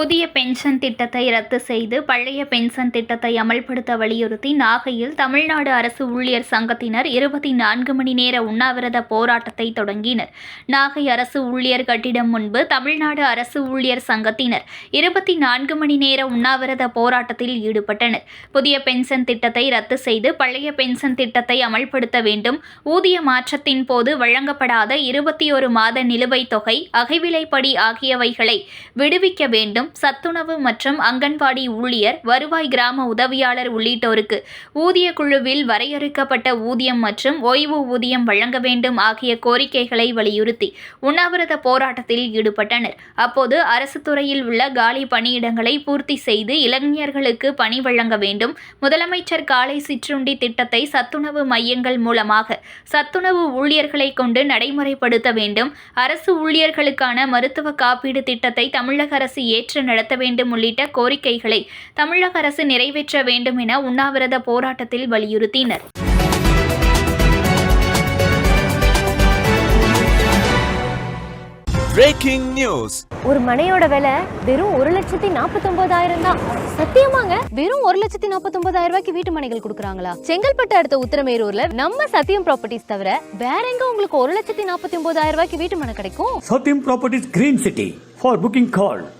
புதிய பென்ஷன் திட்டத்தை ரத்து செய்து பழைய பென்ஷன் திட்டத்தை அமல்படுத்த வலியுறுத்தி நாகையில் தமிழ்நாடு அரசு ஊழியர் சங்கத்தினர் இருபத்தி நான்கு மணி நேர உண்ணாவிரத போராட்டத்தை தொடங்கினர். நாகை அரசு ஊழியர் கட்டிடம் முன்பு தமிழ்நாடு அரசு ஊழியர் சங்கத்தினர் இருபத்தி நான்கு மணி நேர உண்ணாவிரத போராட்டத்தில் ஈடுபட்டனர். புதிய பென்ஷன் திட்டத்தை ரத்து செய்து பழைய பென்ஷன் திட்டத்தை அமல்படுத்த வேண்டும். ஊதிய மாற்றத்தின் போது வழங்கப்படாத இருபத்தி ஒரு மாத நிலுவைத் தொகை அகைவிலைப்படி ஆகியவைகளை விடுவிக்க வேண்டும். சத்துணவு மற்றும் அங்கன்வாடி ஊழியர் வருவாய் கிராம உதவியாளர் உள்ளிட்டோருக்கு ஊதிய குழுவில் வரையறுக்கப்பட்ட ஊதியம் மற்றும் ஓய்வு ஊதியம் வழங்க வேண்டும் ஆகிய கோரிக்கைகளை வலியுறுத்தி உண்ணாவிரத போராட்டத்தில் ஈடுபட்டனர். அப்போது அரசு துறையில் உள்ள காலி பணியிடங்களை பூர்த்தி செய்து இளைஞர்களுக்கு பணி வழங்க வேண்டும். முதலமைச்சர் காலை சிற்றுண்டி திட்டத்தை சத்துணவு மையங்கள் மூலமாக சத்துணவு ஊழியர்களை கொண்டு நடைமுறைப்படுத்த வேண்டும். அரசு ஊழியர்களுக்கான மருத்துவ காப்பீடு திட்டத்தை தமிழக அரசு ஏற்று நடத்த வேண்டும் உள்ளிட்ட கோரிக்கைகளை தமிழக அரசு நிறைவேற்ற வேண்டும் என உண்ணாவிரத போராட்டத்தில் வலியுறுத்தினர். பிரேக்கிங் நியூஸ் ஒரு மனையோட விலை வெறும் ஒரு லட்சத்தி நாற்பத்தொன்பதாயிரம் தான். சத்தியமாங்க? வெறும் ஒரு லட்சத்தி நாற்பத்தொன்பதாயிரம் ரூபாய்க்கு வீட்டு மனைகள் கொடுக்குறாங்களா? செங்கல்பட்டு அடுத்த உத்திரமேரூர்ல நம்ம சத்தியம் ப்ராப்பர்ட்டிஸ் தவிர வேற எங்க உங்களுக்கு ஒரு லட்சத்தி நாற்பத்தி ஒன்பதாயிரம் ரூபாய்க்கு வீட்டு மனை கிடைக்கும்? Satyam Properties Green City. For booking call.